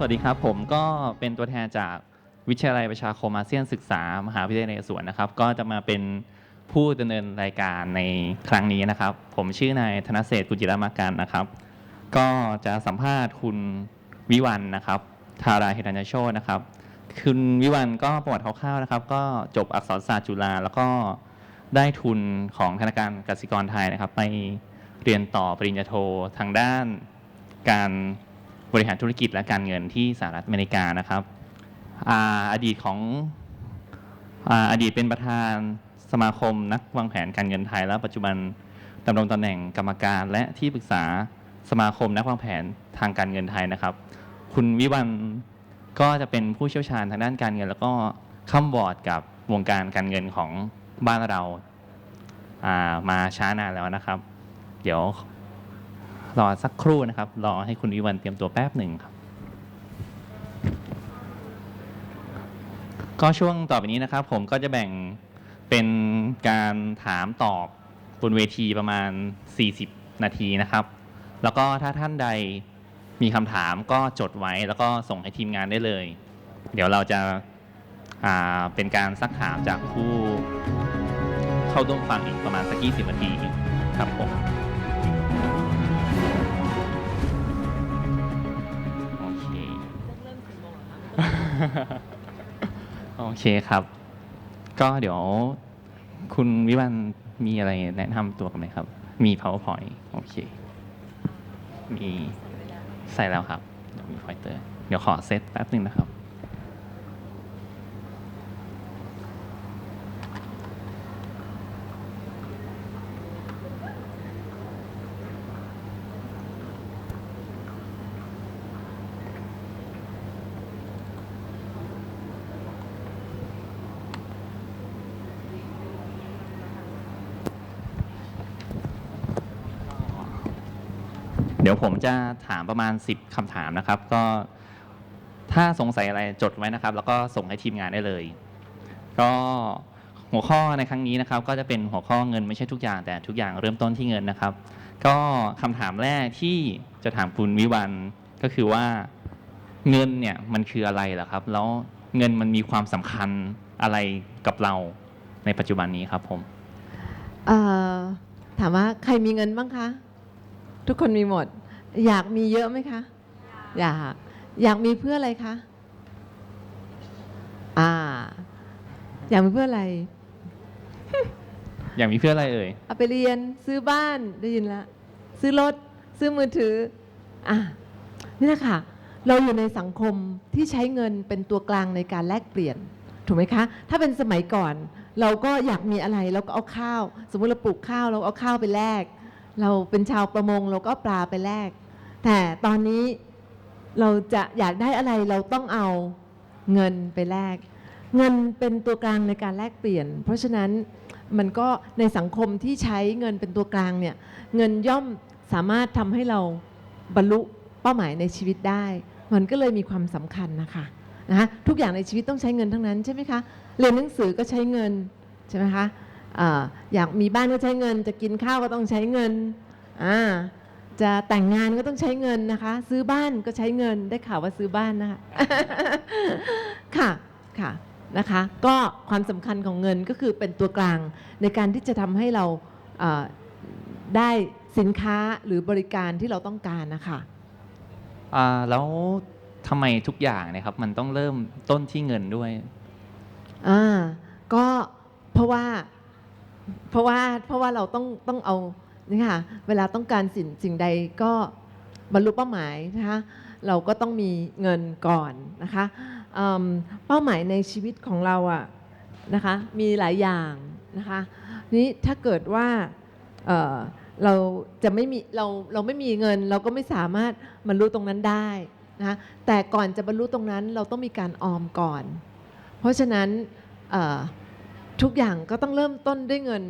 สวัสดีครับ ผมก็เป็นตัวแทนจากวิทยาลัยประชาคมอาเซียนศึกษา มหาวิทยาลัยนเรศวรนะครับ ก็จะมาเป็นผู้ดำเนินรายการในครั้งนี้นะครับ ผมชื่อนายธนเศรษฐกุจิรมาการนะครับ ก็จะสัมภาษณ์คุณวิวันนะครับทาราเฮรัญโชนะครับคุณวิวันก็ประวัติคร่าวๆนะครับ ก็จบอักษรศาสตร์จุฬาแล้วก็ได้ทุนของธนาคารกสิกรไทยนะครับ ไปเรียนต่อปริญญาโททางด้านการ บริหารธุรกิจและการเงินที่สหรัฐอเมริกานะครับอดีตของอดีตเป็นประธานสมาคมนักวางแผนการเงินไทย และปัจจุบันดำรงตำแหน่งกรรมการและที่ปรึกษาสมาคมนักวางแผนทางการเงินไทยนะครับ คุณวิวันก็จะเป็นผู้เชี่ยวชาญทางด้านการเงิน แล้วก็ข้ามบอร์ดกับวงการการเงินของบ้านเราามาช้านานแล้วนะครับ เดี๋ยว รอสักครู่นะครับ รอให้คุณวิวันเตรียมตัวแป๊บหนึ่งครับ ก็ช่วงต่อไปนี้นะครับ ผมก็จะแบ่งเป็นการถามตอบบนเวทีประมาณ 40 นาทีนะครับ แล้วก็ถ้าท่านใดมีคำถามก็จดไว้แล้วก็ส่งให้ทีมงานได้เลย เดี๋ยวเราจะาเป็นการซักถามจากผู้เข้าร่วมฟังอีกประมาณสัก20นาทีครับผม โอเคครับ ก็เดี๋ยวคุณวิวันมีอะไรแนะนำตัวกันไหมครับ มี powerpoint โอเค มีใส่แล้วครับเดี๋ยวมี pointer เดี๋ยวขอเซตแป๊บหนึ่งนะครับ เดี๋ยวผมจะถามประมาณ 10คำถามนะครับ ก็ถ้าสงสัยอะไรจดไว้นะครับ แล้วก็ส่งให้ทีมงานได้เลย ก็หัวข้อในครั้งนี้นะครับ ก็จะเป็นหัวข้อเงินไม่ใช่ทุกอย่างแต่ทุกอย่างเริ่มต้นที่เงินนะครับ ก็คำถามแรกที่จะถามคุณวิวันก็คือว่าเงินเนี่ยมันคืออะไรเหรอครับ แล้วเงินมันมีความสำคัญอะไรกับเราในปัจจุบันนี้ครับผมถามว่าใครมีเงินบ้างคะ ทุกคนมีหมด อยากมีเยอะไหมคะ อยาก อยากมีเพื่ออะไรคะ อ่า อยากมีเพื่ออะไร อย่างมีเพื่ออะไรเอ่ยเอาไปเรียนซื้อบ้านได้ยินแล้วซื้อรถ ซื้อมือถือ อะนี่แหละค่ะเราอยู่ในสังคมที่ใช้เงินเป็นตัวกลางในการแลกเปลี่ยน ถูกไหมคะ ถ้าเป็นสมัยก่อน เราก็อยากมีอะไรเราก็เอาข้าว สมมติเราปลูกข้าวเราเอาข้าวไปแลก เราเป็นชาวประมงเราก็ปลาไปแลกแต่ตอนนี้เราจะอยากได้อะไรเราต้องเอาเงินไปแลกเงินเป็นตัวกลางในการแลกเปลี่ยน เพราะฉะนั้นมันก็ในสังคมที่ใช้เงินเป็นตัวกลางเนี่ยเงินย่อมสามารถทำให้เราบรรลุเป้าหมายในชีวิตได้ มันก็เลยมีความสำคัญนะคะนะคะทุกอย่างในชีวิตต้องใช้เงินทั้งนั้นใช่ไหมคะเรียนหนังสือก็ใช้เงินใช่ไหมคะ อ่าอยากมีบ้านก็ใช้เงิน จะกินข้าวก็ต้องใช้เงินอ่าจะแต่งงานก็ต้องใช้เงินนะคะ ซื้อบ้านก็ใช้เงินได้ข่าวว่าซื้อบ้านนะคะค่ะค่ะนะคะก็ความสำคัญของเงินก็คือเป็นตัวกลางในการที่จะทำให้เราเอ่อได้สินค้าหรือบริการที่เราต้องการนะคะอ่าแล้วทำไมทุกอย่างเนะครับมันต้องเริ่มต้นที่เงินด้วยอ่าก็เพราะว่า เพราะว่าเพราะว่าเราต้องต้องเอานี่ค่ะเวลาต้องการสิ่งสิ่งใดก็บรรลุเป้าหมายนะคะเราก็ต้องมีเงินก่อนนะคะเเป้าหมายในชีวิตของเราอะนะคะมีหลายอย่างนะคะนี้ถ้าเกิดว่าเเราจะไม่มีเราเราไม่มีเงิน เราก็ไม่สามารถบรรลุตรงนั้นได้นะะแต่ก่อนจะบรรลุตรงนั้นเราต้องมีการออมก่อน เพราะฉะนั้นเทุกอย่างก็ต้องเริ่มต้นด้วยเงิน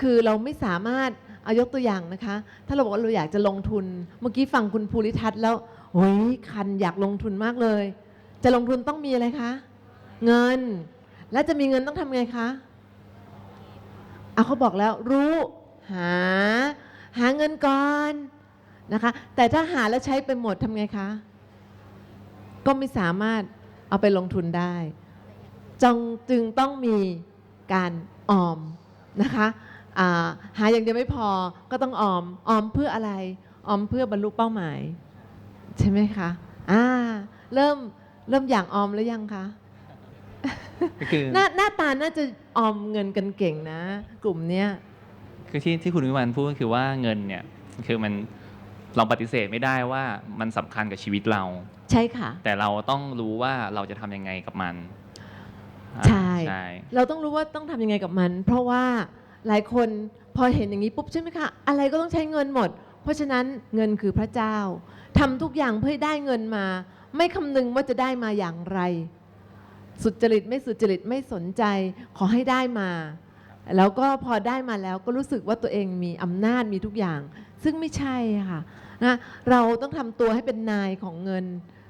คือเราไม่สามารถเอายกตัวอย่างนะคะ ถ้าเราบอกว่าเราอยากจะลงทุน เมื่อกี้ฟังคุณภูริทัศน์แล้วโอ้ยคันอยากลงทุนมากเลย จะลงทุนต้องมีอะไรคะ เงิน และจะมีเงินต้องทำไงคะเอาเขาบอกแล้วรู้หา หาเงินก่อนนะคะ แต่ถ้าหาแล้วใช้ไปหมดทำไงคะ ก็ไม่สามารถเอาไปลงทุนได้จงจึงต้องมี การออมนะคะอ่าหาอย่างเดียวไม่พอก็ต้องออมออมเพื่ออะไรออมเพื่อบรรลุเป้าหมาย ใช่ไหมคะอ่าเริ่มเริ่มอยากออมแล้วยังคะก็คือหน้าหน้าตาน่าจะออมเงินกันเก่งนะ กลุ่มเนี้ยคือที่ที่คุณวิวันพูดก็คือว่าเงินเนี่ยคือมันเราปฏิเสธไม่ได้ว่ามันสำคัญกับชีวิตเรา ใช่ค่ะ แต่เราต้องรู้ว่าเราจะทำยังไงกับมันอ่าใช่ ใช่เราต้องรู้ว่าต้องทำยังไงกับมัน เพราะว่าหลายคนพอเห็นอย่างนี้ปุ๊บใช่ไหมคะอะไรก็ต้องใช้เงินหมด เพราะฉะนั้นเงินคือพระเจ้าทำทุกอย่างเพื่อได้เงินมา ไม่คำนึงว่าจะได้มาอย่างไร สุจริตไม่สุจริตไม่สนใจ ขอให้ได้มา แล้วก็พอได้มาแล้วก็รู้สึกว่าตัวเองมีอำนาจมีทุกอย่าง ซึ่งไม่ใช่ค่ะนะเราต้องทำตัวให้เป็นนายของเงิน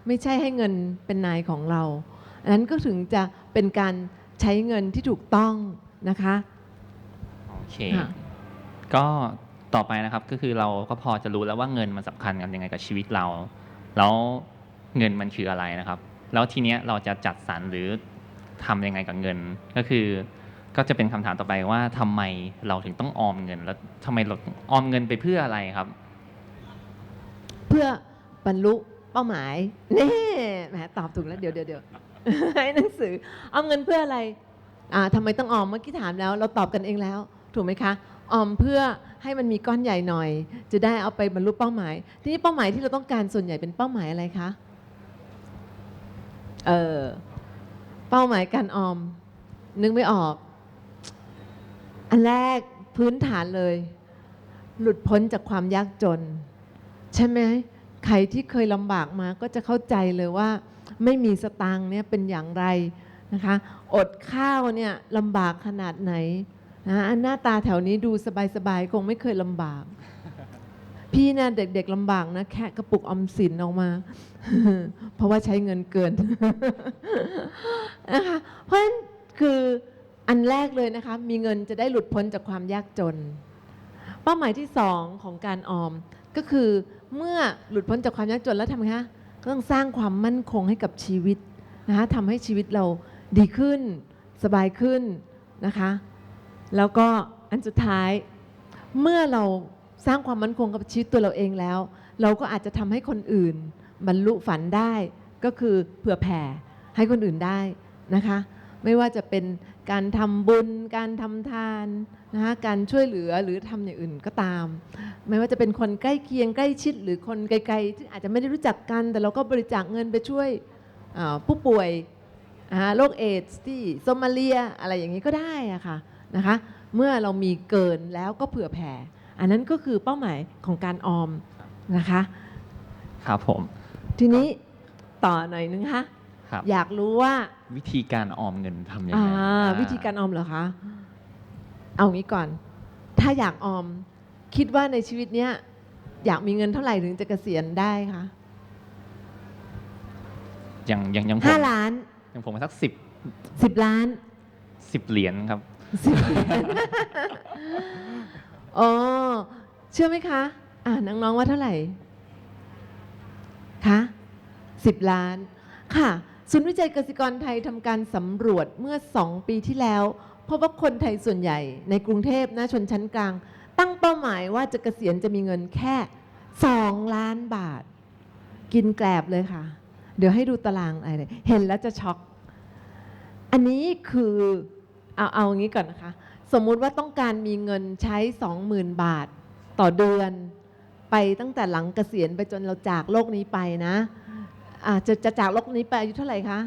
ไม่ใช่ให้เงินเป็นนายของเราอันนั้นก็ถึงจะเป็นการ ใช้เงินที่ถูกต้องนะคะ โอเค ค่ะ ก็ต่อไปนะครับก็คือเราก็พอจะรู้แล้วว่าเงินมันสำคัญกันยังไงกับชีวิตเรา แล้วเงินมันคืออะไรนะครับ แล้วทีเนี้ยเราจะจัดสรรหรือทำยังไงกับเงิน ก็คือก็จะเป็นคำถามต่อไปว่าทำไมเราถึงต้องออมเงิน แล้วทำไมเราออมเงินไปเพื่ออะไรครับ เพื่อบรรลุเป้าหมายเน่แหมตอบถูกแล้วเดี๋ยวเดี๋ยวเดี๋ยว ให้หนังสือ ออมเงินเพื่ออะไรอ่าทำไมต้องออมเมื่อกี้ถามแล้ว เราตอบกันเองแล้ว ถูกไหมคะ ออมเพื่อให้มันมีก้อนใหญ่หน่อย จะได้เอาไปบรรลุเป้าหมาย ทีนี้เป้าหมายที่เราต้องการส่วนใหญ่เป็นเป้าหมายอะไรคะ เออเป้าหมายการออม นึกไม่ออก อันแรกพื้นฐานเลย หลุดพ้นจากความยากจน ใช่ไหมใครที่เคยลำบากมาก็จะเข้าใจเลยว่า ไม่มีสตางค์เนี่ยเป็นอย่างไรนะคะอดข้าวเนี่ยลำบากขนาดไหนนะอันหน้าตาแถวนี้ดูสบายๆ คงไม่เคยลำบาก พี่เนี่ยเด็กๆลำบากนะแค่กระปุกออมสินออกมา เพราะว่าใช้เงินเกินนะคะเพราะฉะนั้นคืออันแรกเลยนะคะ มีเงินจะได้หลุดพ้นจากความยากจน เป้าหมายที่สองของการออมก็คือเมื่อหลุดพ้นจากความยากจนแล้วทำไงคะ ก็ต้องสร้างความมั่นคงให้กับชีวิตนะคะทำให้ชีวิตเราดีขึ้น สบายขึ้นนะคะ แล้วก็อันสุดท้ายเมื่อเราสร้างความมั่นคงกับชีวิตตัวเราเองแล้ว เราก็อาจจะทำให้คนอื่นบรรลุฝันได้ก็คือเผื่อแผ่ให้คนอื่นได้นะคะ ไม่ว่าจะเป็นการทำบุญ การทำทานนะคะการช่วยเหลือหรือทำอย่างอื่นก็ตาม ไม่ว่าจะเป็นคนใกล้เคียงใกล้ชิด หรือคนไกลๆที่อาจจะไม่ได้รู้จักกัน แต่เราก็บริจาคเงินไปช่วยอ่าผู้ป่วยอ่าโรคเอดส์ที่โซมาเลียอะไรอย่างนี้ก็ได้อะค่ะนะคะเมื่อเรามีเกินแล้วก็เผื่อแผ่ อันนั้นก็คือเป้าหมายของการออมนะคะครับผม ทีนี้ต่อหน่อยนึงคะครับอยากรู้ว่าวิธีการออมเงินทำยังอ่าไงอ่าวิธีการออมเหรอคะเอางี้ก่อน ถ้าอยากออม คิดว่าในชีวิตเนี้ยอยากมีเงินเท่าไหร่ถึงจะเกษียณได้คะอย่างอย่างอย่างผมห้าล้านอย่างผมสักสิบสิบล้านสิบเหรียญครับสิบล้านอ๋อเชื่อไหมคะ อ่าน้องๆว่าเท่าไหร่คะสิบล้าน ค่ะศูนย์วิจัยเกษตรกรไทยทำการสำรวจเมื่อสองปีที่แล้วพบว่าคนไทยส่วนใหญ่ในกรุงเทพนะชนชั้นกลาง ตั้งเป้าหมายว่าจะเกษียณจะมีเงินแค่สองล้านบาท กินแกลบเลยค่ะ เดี๋ยวให้ดูตารางอะไรเลยเห็นแล้วจะช็อก อันนี้คือเอาเอาอย่างนี้ก่อนนะคะ สมมุติว่าต้องการมีเงินใช้ 20,000 บาทต่อเดือน ไปตั้งแต่หลังเกษียณไปจนเราจากโลกนี้ไปนะอาจะจะจากโลกนี้ไปอายุเท่าไหร่คะ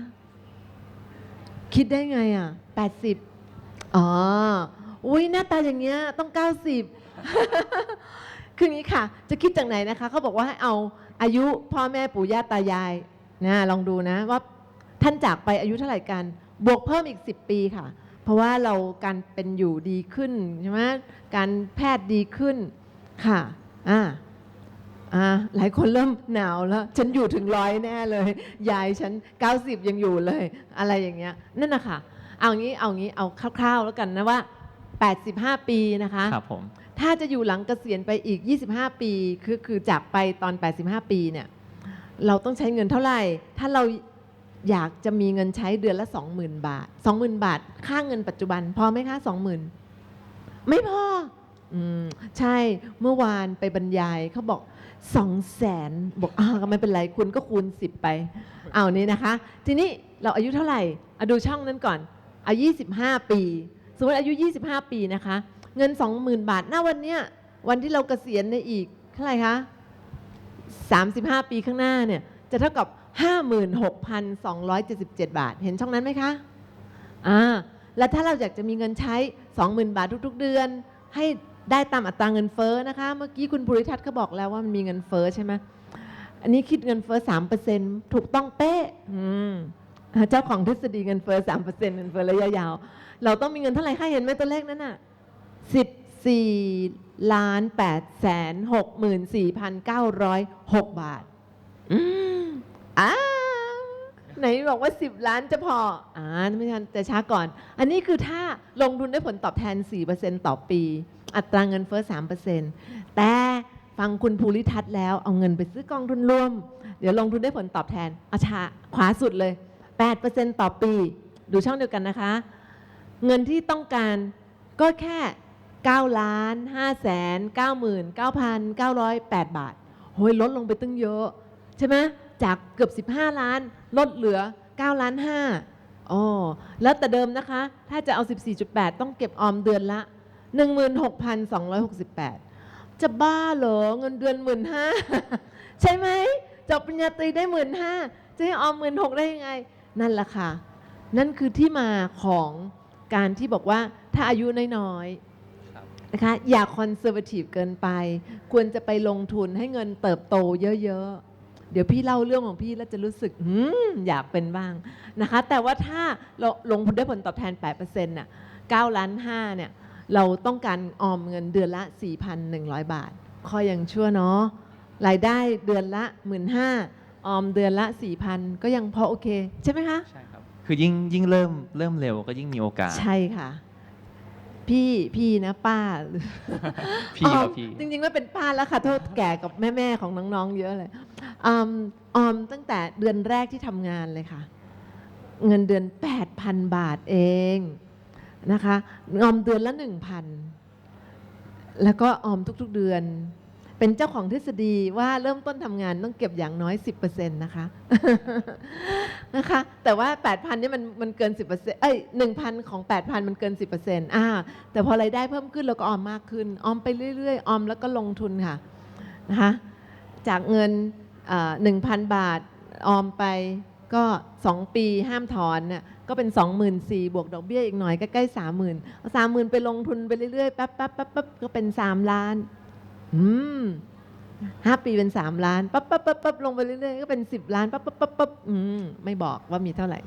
คิดได้ไงอะ 80 อ๋อ อุ้ยหน้าตาอย่างเงี้ยต้อง 90 คืออย่างนี้ค่ะ จะคิดจากไหนนะคะเขาบอกว่าให้เอาอายุพ่อแม่ปู่ย่าตายายนะลองดูนะว่าท่านจากไปอายุเท่าไหร่กัน บวกเพิ่มอีก 10 ปีค่ะ เพราะว่าเราการเป็นอยู่ดีขึ้นใช่ไหมการแพทย์ดีขึ้นค่ะอ่าอ่าหลายคนเริ่มหนาวแล้ว ฉันอยู่ถึงร้อยแน่เลย ยายฉัน 90 ยังอยู่เลย อะไรอย่างเงี้ยนั่นนะคะเอางี้เอางี้เอาคร่าวๆแล้วกันนะว่า 85 ปีนะคะ ครับผม ถ้าจะอยู่หลังเกษียณไปอีก 25 ปี คือคือจากไปตอน 85 ปีเนี่ย เราต้องใช้เงินเท่าไหร่ ถ้าเราอยากจะมีเงินใช้เดือนละ 20,000 บาท 20,000 บาท ค่าเงินปัจจุบัน พอไหมคะ 20,000 ไม่พอ อืม ใช่ เมื่อวานไปบรรยายเขาบอก 2 0 0แสนบอกอ้าวก็ไม่เป็นไร คุณก็คูณ 10 ไป เอานี้นะคะ ทีนี้เราอายุเท่าไหร่อะดูช่องนั้นก่อนอายุ25 ปี สมมติอายุ 25 ปีนะคะ เงิน 20,000 บาทหน้าวันเนี้ยวันที่เราเกษียณในอีกเท่าไหร่คะ35 ปีข้างหน้าเนี่ยจะเท่ากับ 56,277 บาท เห็นช่องนั้นไหมคะอ่าแล้วถ้าเราอยากจะมีเงินใช้ 20,000 บาททุก ๆ เดือน ให้ได้ตามอัตราเงินเฟ้อนะคะ เมื่อกี้คุณภูริทัศน์ก็บอกแล้วว่ามันมีเงินเฟ้อใช่ไหมอันนี้คิดเงินเฟ้อ3%ถูกต้องเป๊ะอืม เจ้าของทฤษฎีเงินเฟ้อ3%เงินเฟ้อระยะยาว เราต้องมีเงินเท่าไหร่คะเห็นไหมตัวเลขนั้นน่ะ14ล้าน8แสน64,906บาท อืมอ้าวไหนบอกว่า 10 ล้านจะพอ อ่าไม่ทันแต่ช้าก่อน อันนี้คือถ้าลงทุนได้ผลตอบแทน 4%ต่อปี อัตราเงินเฟ้อ 3%แต่ฟังคุณภูริทัศน์แล้วเอาเงินไปซื้อกองทุนรวม เดี๋ยวลงทุนได้ผลตอบแทนอาชาขวาสุดเลย 8%ต่อปี ดูช่องเดียวกันนะคะ เงินที่ต้องการก็แค่9ล้าน5แสน99,908 บาทโอ้ยลดลงไปตั้งเยอะ ใช่ไหมจากเกือบ 15 ล้านลดเหลือ9ล้าน5อ๋อแล้วแต่เดิมนะคะ ถ้าจะเอา 14.8 ต้องเก็บออมเดือนละ 16,268 จะบ้าเหรอ เงินเดือน 1 5ื่นใช่ไหมจบปริญญาตรีได้ 1 5ื่นจะให้ออม 1 6ื่นได้ยังไง นั่นแหละค่ะ นั่นคือที่มาของการที่บอกว่าถ้าอายุน้อยๆครับนะคะอย่าคอนเซอร์ t ทีฟเกินไป ควรจะไปลงทุนให้เงินเติบโตเยอะๆ เดี๋ยวพี่เล่าเรื่องของพี่แล้วจะรู้สึกหืมอยากเป็นบ้างนะคะ แต่ว่าถ้าเราลงทุนได้ผลตอบแทน 8%น่ะ9ล้าน5เนี่ยเราต้องการออมเงินเดือนละ 4,100 บาทข้อยังชั่วเนาะรายได้เดือนละ 15,000 ออมเดือนละ4,000ก็ยังพอโอเค ใช่ไหมคะ ใช่ครับ คือยิ่งยิ่งเริ่มเริ่มเร็วก็ยิ่งมีโอกาส ใช่ค่ะ พี่พี่นะป้าพี่อคอรัมบพี่ จริงๆไม่เป็นป้าแล้วค่ะโทษแก่กับแม่ๆของน้องๆเยอะเลยอมออมตั้งแต่เดือนแรกที่ทำงานเลยค่ะ เงินเดือน 8,000 บาทเองนะคะออมเดือนละ 1,000 แล้วก็ออมทุกๆเดือน เป็นเจ้าของทฤษฎีว่าเริ่มต้นทำงานต้องเก็บอย่างน้อย 10%นะคะนะคะ แต่ว่า 8,000นี่มันมันเกิน 10%เอ้ย1,000 ของ 8,000 มันเกิน 10%อ่าแต่พอรายได้เพิ่มขึ้นเราก็ออมมากขึ้น ออมไปเรื่อยๆ ออมแล้วก็ลงทุนค่ะนะคะจากเงินหนึ่งพันบาทออมไปก็ 2 ปีห้ามถอนเนี่ยก็เป็น 24,000บวกดอกเบี้ยอีกหน่อยก็ใกล้ 30,000เอา30,000 ไปลงทุนไปเรื่อยๆแป๊บๆป๊บป๊บก็เป็น 3 ล้าน อืมห้าปีเป็น3ล้านปั๊บปั๊บปั๊บปั๊บลงไปเรื่อยๆก็เป็น10ล้านปั๊บปั๊บปั๊บปั๊บอืมไม่บอกว่ามีเท่าไหร่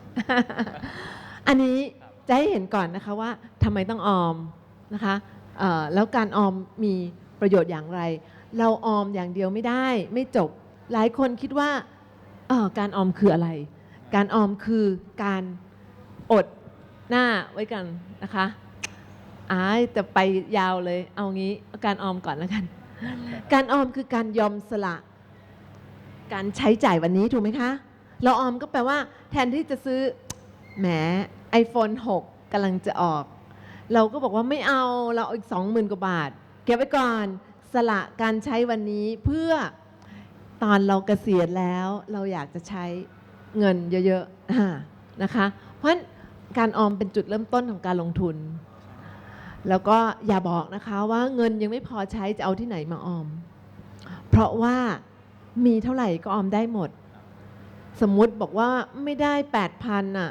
อันนี้จะให้เห็นก่อนนะคะว่าทำไมต้องออมนะคะเอ่อแล้วการออมมีประโยชน์อย่างไร เราออมอย่างเดียวไม่ได้ ไม่จบหลายคนคิดว่าเอ่อการออมคืออะไร การออมคือการอดหน้าไว้กันนะคะอ้ายจะไปยาวเลย เอางี้การออมก่อนแล้วกัน การออมคือการยอมสละ การใช้จ่ายวันนี้ถูกไหมคะ เราออมก็แปลว่า แทนที่จะซื้อแหม iPhone 6กำลังจะออก เราก็บอกว่าไม่เอาเราเอาอีก20,000กว่าบาท เก็บไว้ก่อนสละการใช้วันนี้เพื่อตอนเราเกษียณแล้วเราอยากจะใช้เงินเยอะๆนะคะ เพราะฉะนั้นการออมเป็นจุดเริ่มต้นของการลงทุน แล้วก็อย่าบอกนะคะว่าเงินยังไม่พอใช้จะเอาที่ไหนมาออม เพราะว่ามีเท่าไหร่ก็ออมได้หมด สมมุติบอกว่าไม่ได้ 8,000น่ะ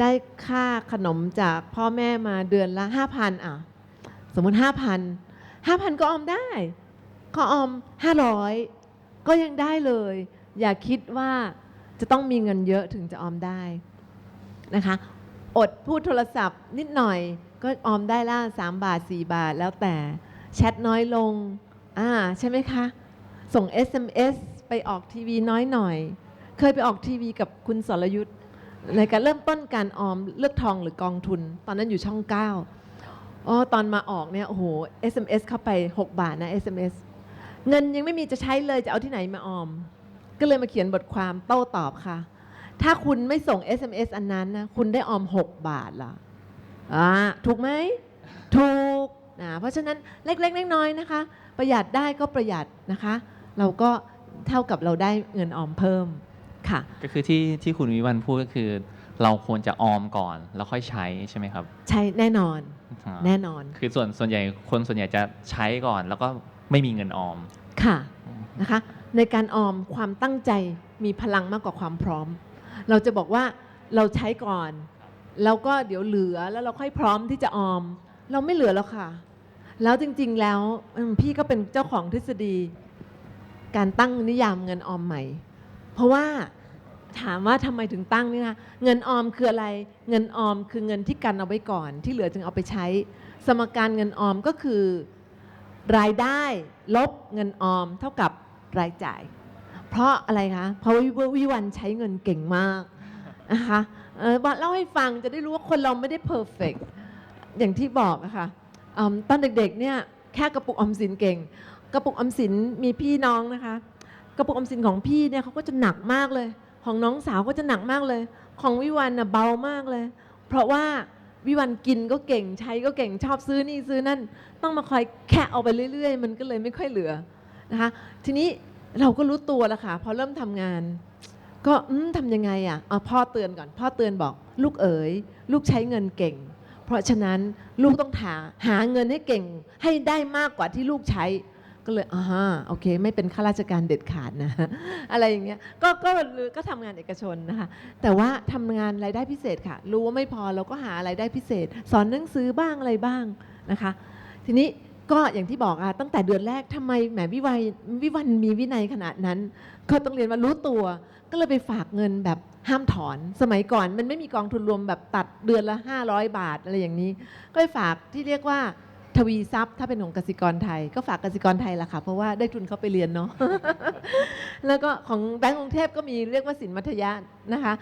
ได้ค่าขนมจากพ่อแม่มาเดือนละ 5,000อะสมมติ 5,000 5,000 ก็ออมได้ ก็ออม 500 ก็ยังได้เลย อย่าคิดว่าจะต้องมีเงินเยอะถึงจะออมได้นะคะ อดพูดโทรศัพท์นิดหน่อย ก็ออมได้ละ3บาท 4 บาทแล้วแต่แชทน้อยลงอ่าใช่ไหมคะ ส่ง SMS ไปออกทีวีน้อยหน่อย เคยไปออกทีวีกับคุณสรยุทธ์ในการเริ่มต้นการออมเลือกทองหรือกองทุน ตอนนั้นอยู่ช่อง 9อ๋อตอนมาออกเนี่ยโอ้โห SMS เข้าไป 6 บาทนะ SMS เงินยังไม่มีจะใช้เลยจะเอาที่ไหนมาออม ก็เลยมาเขียนบทความโต้ตอบค่ะ ถ้าคุณไม่ส่ง SMS อันนั้นนะคุณได้ออม 6 บาทละ อ่าถูกไหมถูกนะเพราะฉะนั้นเล็กๆน้อยๆนะคะ ประหยัดได้ก็ประหยัดนะคะ เราก็เท่ากับเราได้เงินออมเพิ่มค่ะก็คือที่ที่คุณวิวันพูดก็คือ เราควรจะออมก่อนแล้วค่อยใช้ใช่ไหมครับ ใช่แน่นอนอ่าแน่นอน คือส่วนส่วนใหญ่คนส่วนใหญ่จะใช้ก่อนแล้วก็ไม่มีเงินออมค่ะนะคะ ในการออมความตั้งใจมีพลังมากกว่าความพร้อม เราจะบอกว่าเราใช้ก่อน แล้วก็เดี๋ยวเหลือแล้วเราค่อยพร้อมที่จะออม เราไม่เหลือแล้วค่ะ แล้วจริง ๆ แล้วพี่ก็เป็นเจ้าของทฤษฎี การตั้งนิยามเงินออมใหม่ เพราะว่าถามว่าทำไมถึงตั้งเนี่ยนะเงินออมคืออะไร เงินออมคือเงินที่กันเอาไว้ก่อน ที่เหลือจึงเอาไปใช้ สมการเงินออมก็คือรายได้ลบเงินออมเท่ากับรายจ่าย เพราะอะไรคะ เพราะวิวันใช้เงินเก่งมาก นะคะเออเล่าให้ฟังจะได้รู้ว่าคนเราไม่ได้เพอร์เฟกอย่างที่บอกอะค่ะอืมตอนเด็กๆเนี่ยแค่กระปุกออมสินเก่ง กระปุกออมสินมีพี่น้องนะคะ กระปุกออมสินของพี่เนี่ยเขาก็จะหนักมากเลย ของน้องสาวก็จะหนักมากเลย ของวิวันน่ะเบามากเลย เพราะว่าวิวันกินก็เก่งใช้ก็เก่งชอบซื้อนี่ซื้อนั่น ต้องมาคอยแคะเอาไปเรื่อย ๆ มันก็เลยไม่ค่อยเหลือนะคะ ทีนี้เราก็รู้ตัวแล้วค่ะพอเริ่มทำงาน ก็ทำยังไงอะเอาพ่อเตือนก่อน พ่อเตือนบอก ลูกเอ๋ย ลูกใช้เงินเก่ง เพราะฉะนั้นลูกต้องหาหาเงินให้เก่ง ให้ได้มากกว่าที่ลูกใช้ ก็เลยอ่าโอเค ไม่เป็นข้าราชการเด็ดขาดนะ อะไรอย่างเงี้ยก็ก็ก็ทำงานเอกชนนะคะ แต่ว่าทำงานรายได้พิเศษค่ะ รู้ว่าไม่พอเราก็หารายได้พิเศษ สอนหนังสือบ้างอะไรบ้างนะคะ ทีนี้ก็อย่างที่บอกอะตั้งแต่เดือนแรกทำไมแหมวิวัยวิวันมีวินัยขนาดนั้น ก็ต้องเรียนว่ารู้ตัว ก็เลยไปฝากเงินแบบห้ามถอน สมัยก่อนมันไม่มีกองทุนรวมแบบตัดเดือนละ 500 บาทอะไรอย่างนี้ ก็ไปฝากที่เรียกว่าทวีทรัพย์ถ้าเป็นของกสิกรไทย ก็ฝากกสิกรไทยละค่ะ เพราะว่าได้ทุนเขาไปเรียนเนาะแล้วก็ของแบงก์กรุงเทพก็มีเรียกว่าสินมัธยะนะคะ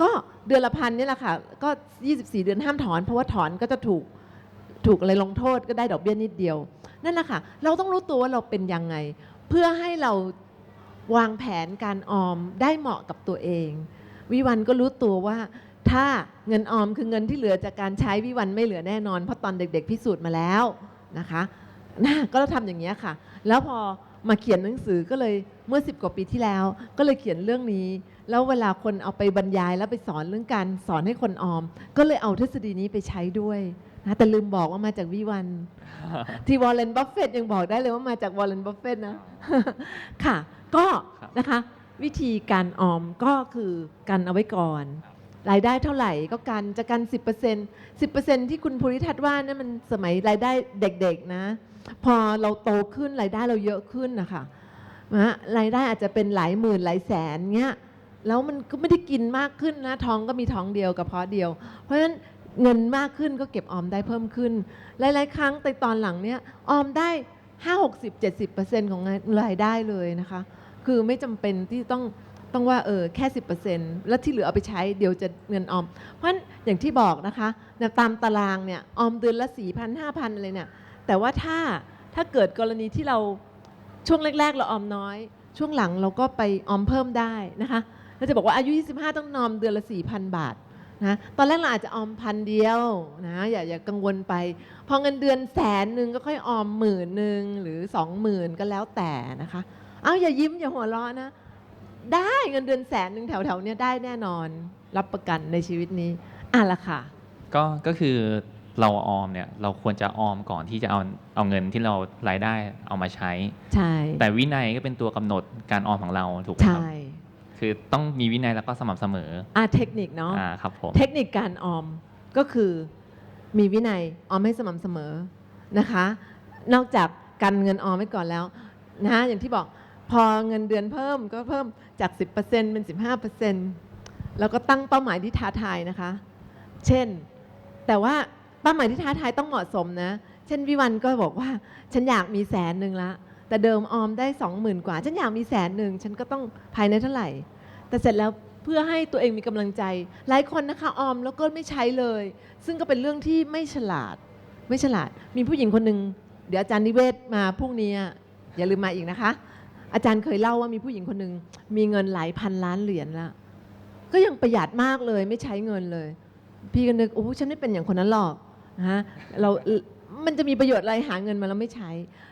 ก็เดือนละพันนี่แหละค่ะ ก็ 24 เดือนห้ามถอน เพราะว่าถอนก็จะถูกถูกอะไรลงโทษก็ได้ดอกเบี้ยนิดเดียว นั่นแหละค่ะ เราต้องรู้ตัวว่าเราเป็นยังไง เพื่อให้เรา วางแผนการออมได้เหมาะกับตัวเอง วิวันก็รู้ตัวว่า ถ้าเงินออมคือเงินที่เหลือจากการใช้วิวันไม่เหลือแน่นอนเพราะตอนเด็ก ๆ พิสูจน์มาแล้วนะคะนะก็เราทำอย่างนี้ยค่ะ แล้วพอมาเขียนหนังสือก็เลยเมื่อ 10 กว่าปีที่แล้ว ก็เลยเขียนเรื่องนี้ แล้วเวลาคนเอาไปบรรยายแล้วไปสอนเรื่องการสอนให้คนออม ก็เลยเอาทฤษฎีนี้ไปใช้ด้วยนะแต่ลืมบอกว่ามาจากวิวัน ที่วอลเลนบัฟเฟตยังบอกได้เลยว่ามาจากวอลเลนบัฟเฟตนะ ค่ะ ก็ครับนะคะวิธีการออมก็คือการเอาไว้ก่อน รายได้เท่าไหร่ก็กันจะกัน 10% 10%ที่คุณภูริทัศน์ว่านั่นมันสมัยรายได้เด็กๆนะ พอเราโตขึ้นรายได้เราเยอะขึ้นนะคะนะรายได้อาจจะเป็นหลายหมื่นหลายแสนเงี้ยแล้วมันก็ไม่ได้กินมากขึ้นนะท้องก็มีท้องเดียวกับเพาะเดียว เพราะฉะนั้นเงินมากขึ้นก็เก็บออมได้เพิ่มขึ้น หลาย ๆ ครั้งในตอนหลังเนี่ยออมได้ 5 60 70ของรายได้เลยนะคะ คือไม่จำเป็นที่ต้องต้องว่าเออแค่ 10%แล้วที่เหลือเอาไปใช้เดี๋ยวจะเงินออม เพราะฉะนั้นอย่างที่บอกนะคะตามตารางเนี่ยออมเดือนละ 4,000 5,000 อะไรเนี่ย แต่ว่าถ้าถ้าเกิดกรณีที่เราช่วงแรก ๆ เราออมน้อย ช่วงหลังเราก็ไปออมเพิ่มได้นะคะเราจะบอกว่าอายุ 25 ต้องนอมเดือนละ 4,000 บาท นะตอนแรกเราอาจจะออมพันเดียวนะอย่าอย่ากังวลไป พอเงินเดือนแสนหนึ่งก็ค่อยออมหมื่นหนึ่งหรือสองหมื่นก็แล้วแต่นะคะเอาอย่ายิ้มอย่าหัวเราะนะ ได้เงินเดือนแสนหนึ่งแถวๆเนี้ยได้แน่นอนรับประกันในชีวิตนี้อะละค่ะ ก็ก็คือเราออมเนี่ยเราควรจะออมก่อนที่จะเอาเอาเงินที่เรารายได้เอามาใช้ ใช่ แต่วินัยก็เป็นตัวกำหนดการออมของเราถูกไหมครับใช่ คือต้องมีวินัยแล้วก็สม่ำเสมออะเทคนิคเนาะอ่าครับผมเทคนิคการออมก็คือมีวินัยออมให้สม่ำเสมอนะคะ นอกจากกันเงินออมไว้ก่อนแล้วนะอย่างที่บอกพอเงินเดือนเพิ่มก็เพิ่มจาก 10%เป็น 15%แล้วก็ตั้งเป้าหมายที่ท้าทายนะคะ เช่น แต่ว่าเป้าหมายที่ท้าทายต้องเหมาะสมนะ เช่นวิวันก็บอกว่า ฉันอยากมีแสนหนึ่งละ แต่เดิมออมได้สองหมื่นกว่า ฉันอยากมีแสนหนึ่งฉันก็ต้องภายในเท่าไหร่ แต่เสร็จแล้วเพื่อให้ตัวเองมีกำลังใจ หลายคนนะคะออมแล้วก็ไม่ใช้เลย ซึ่งก็เป็นเรื่องที่ไม่ฉลาด ไม่ฉลาด มีผู้หญิงคนหนึ่งเดี๋ยวอาจารย์นิเวศมาพรุ่งนี้อะอย่าลืมมาอีกนะคะ อาจารย์เคยเล่าว่ามีผู้หญิงคนหนึ่งมีเงินหลายพันล้านเหรียญแล้วก็ยังประหยัดมากเลยไม่ใช้เงินเลย พี่ก็นึกโอ้ฉันไม่เป็นอย่างคนนั้นหรอกนะฮะเรา มันจะมีประโยชน์อะไรหาเงินมาแล้วไม่ใช้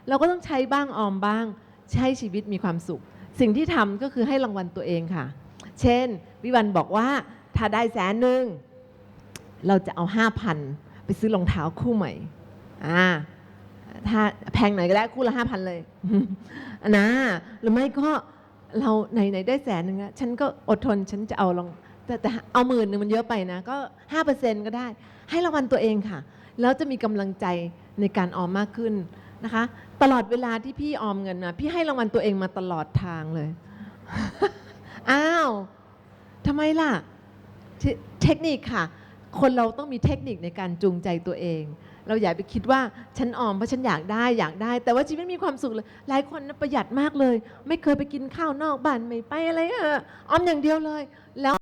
เราก็ต้องใช้บ้างออมบ้าง ใช้ชีวิตมีความสุข สิ่งที่ทำก็คือให้รางวัลตัวเองค่ะ เช่น วิวันบอกว่าถ้าได้แสนหนึ่งเราจะเอาห้าพันไปซื้อรองเท้าคู่ใหม่อ่าถ้าแพงหน่อยก็ได้คู่ละห้าพันเลยนะหรือไม่ก็เราไหนไหนได้แสนหนึ่งแล้วฉันก็อดทนฉันจะเอาลองแต่แต่เอาหมื่นหนึ่งมันเยอะไปนะ ก็ห้าเปอร์เซ็นก็ได้ ให้รางวัลตัวเองค่ะ แล้วจะมีกำลังใจในการออมมากขึ้นนะคะ ตลอดเวลาที่พี่ออมเงินนะพี่ให้รางวัลตัวเองมาตลอดทางเลย อ้าวทำไมล่ะเทเทคนิคค่ะ คนเราต้องมีเทคนิคในการจูงใจตัวเอง เราอย่าไปคิดว่าฉันออมเพราะฉันอยากได้อยากได้ แต่ว่าชีวิตมีความสุขเลย หลายคนนะประหยัดมากเลย ไม่เคยไปกินข้าวนอกบ้านไม่ไปอะไรเออออมอย่างเดียวเลยแล้ว